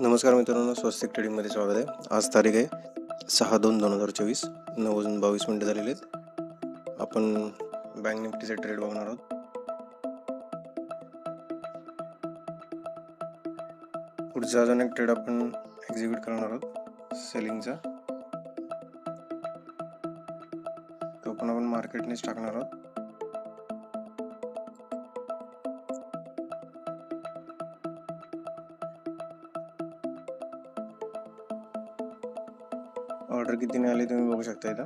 नमस्कार मित्रांनो स्वस्तिक ट्रेडिंगमध्ये स्वागत आहे. आज तारीख आहे सहा दोन दोन हजार चोवीस. नऊ वाजून बावीस मिनटं झालेली आहेत. आपण बँक निफ्टीचे ट्रेड बघणार आहोत. पुढचा अजून एक ट्रेड आपण एक्झिक्यूट करणार आहोत सेलिंगचा तो पण आपण मार्केटनेच टाकणार आहोत. कितीने आली तुम्ही बघू शकता इथं?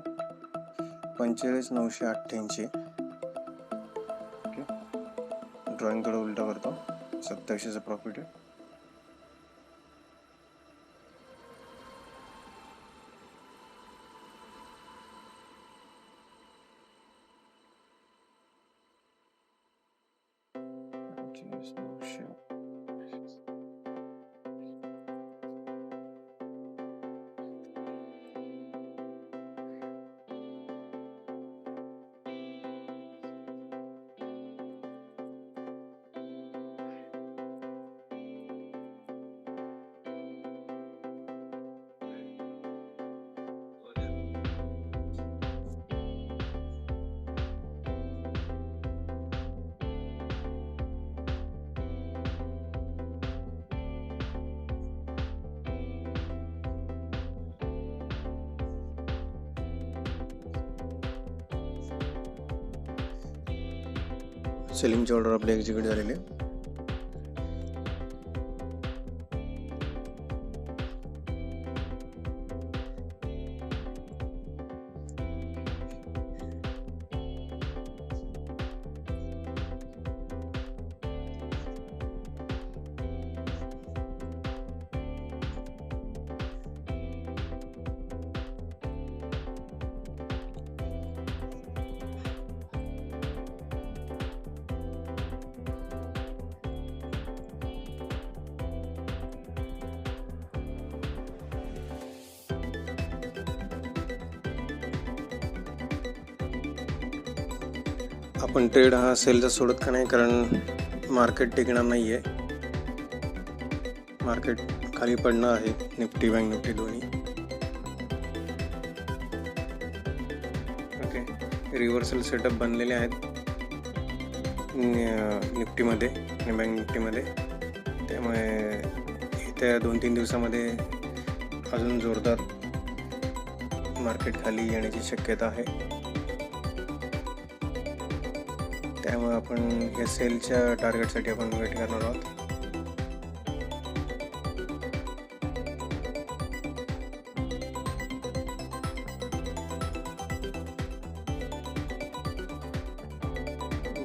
पंचेचाळीस नऊशे अठ्ठ्याऐंशी. ओके. ड्रॉइंग थोडं उलटा करतो. सत्तावीसशेचं प्रॉफिट आहे. पंचेचाळीस सेलिंगची ऑर्डर आपले एक्झिक्यूट झालेली आपण ट्रेड हा सेलचा सोडत का नाही? कारण मार्केट टिकणार नाही आहे मार्केट खाली पडणार आहे. निफ्टी बँक निफ्टी दोन्ही ओके रिव्हर्सल सेटअप बनलेले आहेत. निफ्टीमध्ये आणि बँक निफ्टीमध्ये त्यामुळे येत्या दोन तीन दिवसामध्ये अजून जोरदार मार्केट खाली येण्याची शक्यता आहे. त्यामुळे आपण या सेलच्या टार्गेटसाठी आपण वेट करणार आहोत.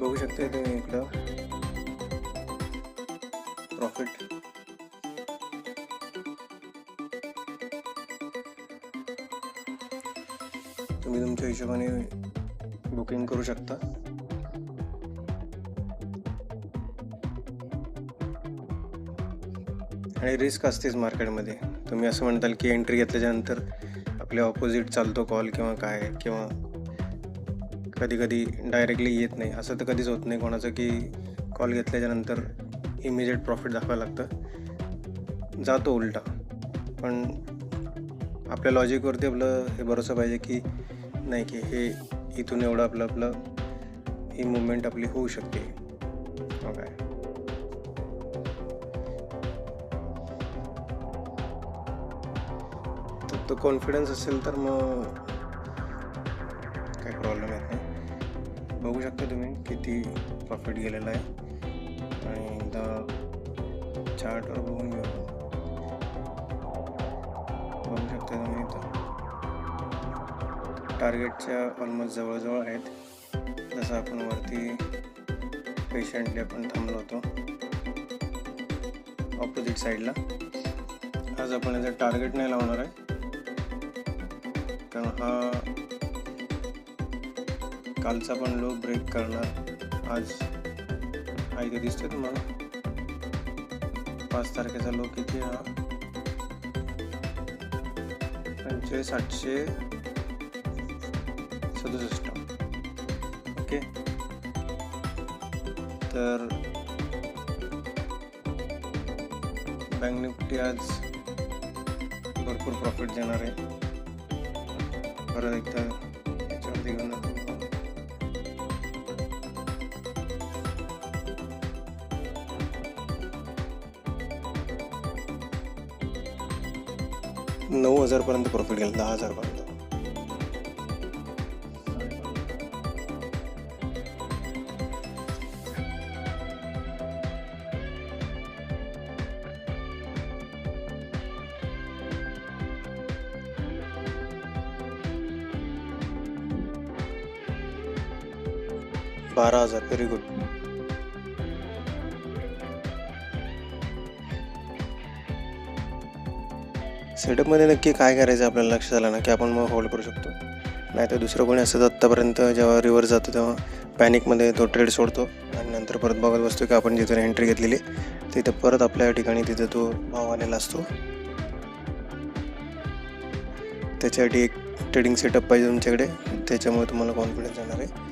बघू शकता तुम्ही इकडं. प्रॉफिट तुम्ही तुमच्या हिशोबाने बुकिंग करू शकता. आणि रिस्क असतेच मार्केटमध्ये. तुम्ही असं म्हणताल की एंट्री घेतल्याच्यानंतर आपल्या ऑपोजिट चालतो कॉल किंवा काय किंवा कधी कधी डायरेक्टली येत नाही. असं तर कधीच होत नाही कोणाचं की कॉल घेतल्याच्यानंतर इमिजिएट प्रॉफिट दाखवायला लागतं. जातो उलटा. पण आपल्या लॉजिकवरती आपलं हे भरोसा पाहिजे की नाही की हे इथून एवढं आपलं आपलं ही मुवमेंट आपली होऊ शकते. हो काय? तो कॉन्फिडन्स असेल तर मग काही प्रॉब्लेम येत नाही बघू शकता तुम्ही किती प्रॉफिट गेलेला आहे आणि एकदा चार्टवर बघून घेऊ बघू शकता तुम्ही इथं टार्गेटच्या ऑलमोस्ट जवळजवळ आहेत जसं आपण वरती पेशंटली आपण थांबलो होतो ऑपोजिट साईडला आज आपण याचं टार्गेट नाही लावणार आहे कारण हा कालचा पण लो ब्रेक करणार. आज हा इथे दिसते तुम्हाला. पाच तारखेचा लो किती हा? पंचेचाळीस आठशे सदुसष्ट. ओके? तर बँक निफ्टी आज भरपूर प्रॉफिट देणार आहे. परत एकदा याच्यावरती घेऊन जातो. नऊ हजारपर्यंत प्रॉफिट गेलं दहा हजारपर्यंत बारा हजार. व्हेरी गुड सेटअपमध्ये नक्की काय करायचं आपल्याला लक्षात आलं ना की आपण मग होल्ड करू शकतो. नाही तर दुसरं कोणी असतं आत्तापर्यंत जेव्हा रिव्हर जातो तेव्हा पॅनिकमध्ये तो ट्रेड सोडतो आणि नंतर परत बघत बसतो की आपण जिथून एंट्री घेतलेली तिथं परत आपल्या ठिकाणी तिथं तो भाव आलेला असतो. त्याच्यासाठी एक ट्रेडिंग सेटअप पाहिजे तुमच्याकडे. त्याच्यामुळे तुम्हाला कॉन्फिडन्स येणार आहे.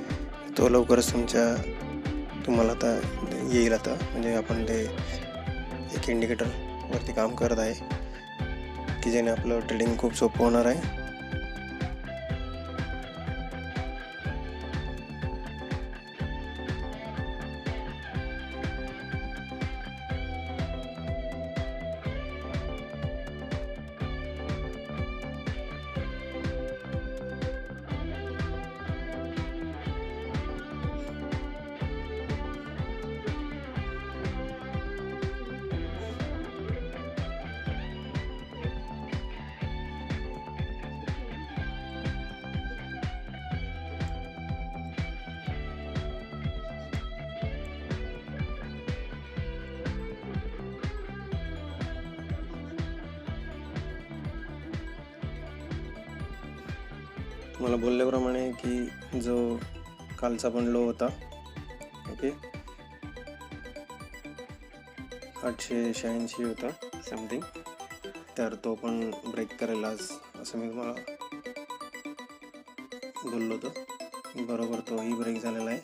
तो लवकरच तुमच्या तुम्हाला आता येईल आता. म्हणजे आपण ते एक इंडिकेटरवरती काम करत आहे की ज्याने आपलं ट्रेडिंग खूप सोपं होणार आहे. तुम्हाला बोलल्याप्रमाणे की जो कालचा पण लो होता ओके? आठशे शहाऐंशी होता समथिंग तर तो पण ब्रेक करेल आज असं मी तुम्हाला बोललो होतो. बरोबर तोही ब्रेक झालेला आहे.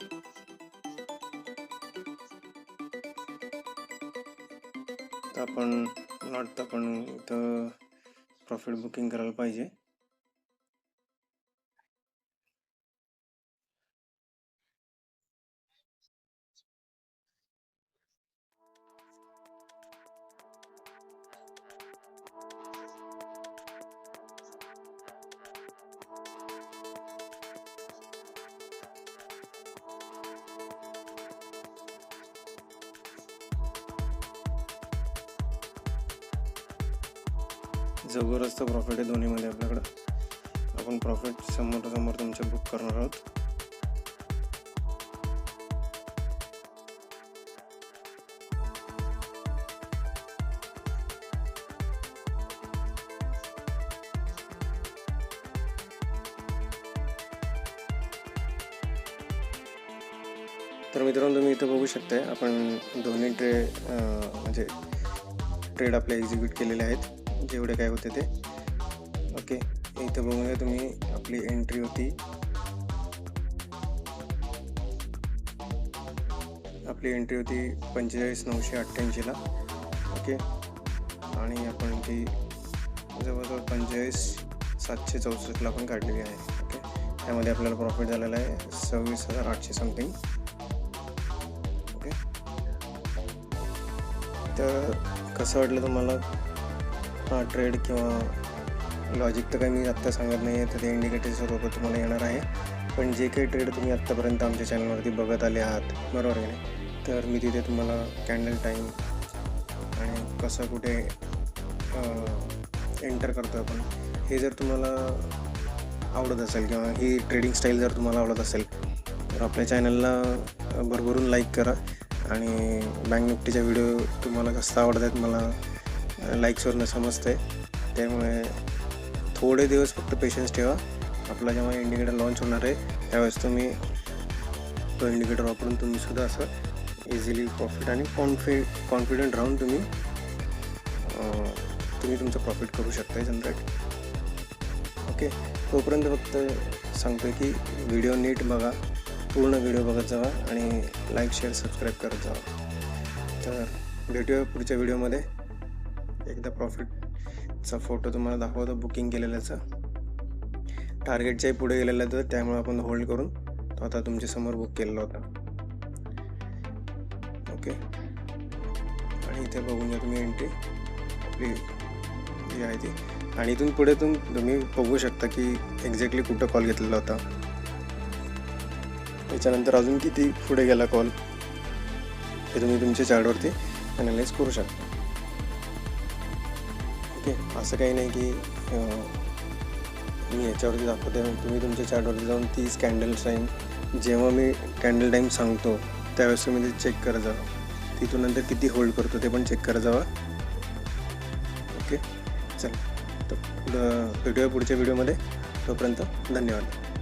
तर आपण वाटतं आपण इथं प्रॉफिट बुकिंग करायला पाहिजे. जबरदस्त प्रॉफिट आहे दोन्हीमध्ये आपल्याकडं. आपण प्रॉफिट समोर समोर तुमच्या बुक करणार आहोत. तर मित्रांनो तुम्ही इथं बघू शकताय आपण दोन्ही ट्रे म्हणजे ट्रेड आपले एक्झिक्यूट केलेले आहेत. जेवढे काय होते ते. ओके इथं बघून घ्या तुम्ही आपली एंट्री होती. आपली एंट्री होती पंचेचाळीस नऊशे अठ्ठ्याऐंशीला ओके आणि आपण ती जवळजवळ पंचेचाळीस सातशे चौसष्टला पण काढलेली आहे. ओके त्यामध्ये आपल्याला प्रॉफिट झालेला आहे सव्वीस हजार आठशे समथिंग ओके तर कसं वाटलं तुम्हाला हा ट्रेड किंवा लॉजिक तर काही मी आत्ता सांगत नाही आहे तर ते इंडिकेटर्स स्वरूपात तुम्हाला येणार आहे. पण जे काही ट्रेड तुम्ही आत्तापर्यंत आमच्या चॅनलवरती बघत आले आहात बरोबर आहे ना तर मी तिथे तुम्हाला कॅन्डल टाईम आणि कसं कुठे एंटर करतो आपण हे जर तुम्हाला आवडत असेल किंवा ही ट्रेडिंग स्टाईल जर तुम्हाला आवडत असेल तर आपल्या चॅनलला भरभरून लाईक करा आणि बँक निफ्टीच्या व्हिडिओ तुम्हाला कसं आवडत आहेत मला लाईक्सवरनं समजतं आहे त्यामुळे थोडे दिवस फक्त पेशन्स ठेवा. आपला जेव्हा इंडिकेटर लॉन्च होणार आहे त्यावेळेस तुम्ही तो इंडिकेटर वापरून तुम्हीसुद्धा असं इझिली प्रॉफिट आणि कॉन्फि कॉन्फिडंट राहून तुम्ही तुम्ही तुमचं प्रॉफिट करू शकता जनरेट ओके तोपर्यंत फक्त सांगतो की व्हिडिओ नीट बघा पूर्ण व्हिडिओ बघत जावा आणि लाईक शेअर सबस्क्राईब करत जावा. तर भेटूया पुढच्या व्हिडिओमध्ये एकदा प्रॉफिटचा फोटो तुम्हाला दाखवतो बुकिंग केलेल्याचा. टार्गेटच्याही पुढे गेलेला तर त्यामुळे आपण होल्ड करून तो आता तुमच्यासमोर बुक केलेला होता. ओके आणि इथे बघून घ्या तुम्ही एंट्री आपली जी आहे ती. आणि इथून पुढे तुम तुम्ही बघू शकता की एक्झॅक्टली कुठं कॉल घेतलेला होता. त्याच्यानंतर अजून किती पुढे गेला कॉल हे तुम्ही तुमच्या चार्टवरती अनालाइज करू शकता. ओके. असं काही नाही की मी याच्यावरती दाखवते म्हणजे तुम्ही तुमच्या चार्टवरती जाऊन तीस कॅन्डल टाईम जेव्हा मी कॅन्डल टाईम सांगतो त्यावेळेस तुम्ही ते चेक करत जावा. तिथून नंतर किती होल्ड करतो ते पण चेक करत जावा. ओके? चल. तर पुढं भेटूया पुढच्या व्हिडिओमध्ये तोपर्यंत धन्यवाद.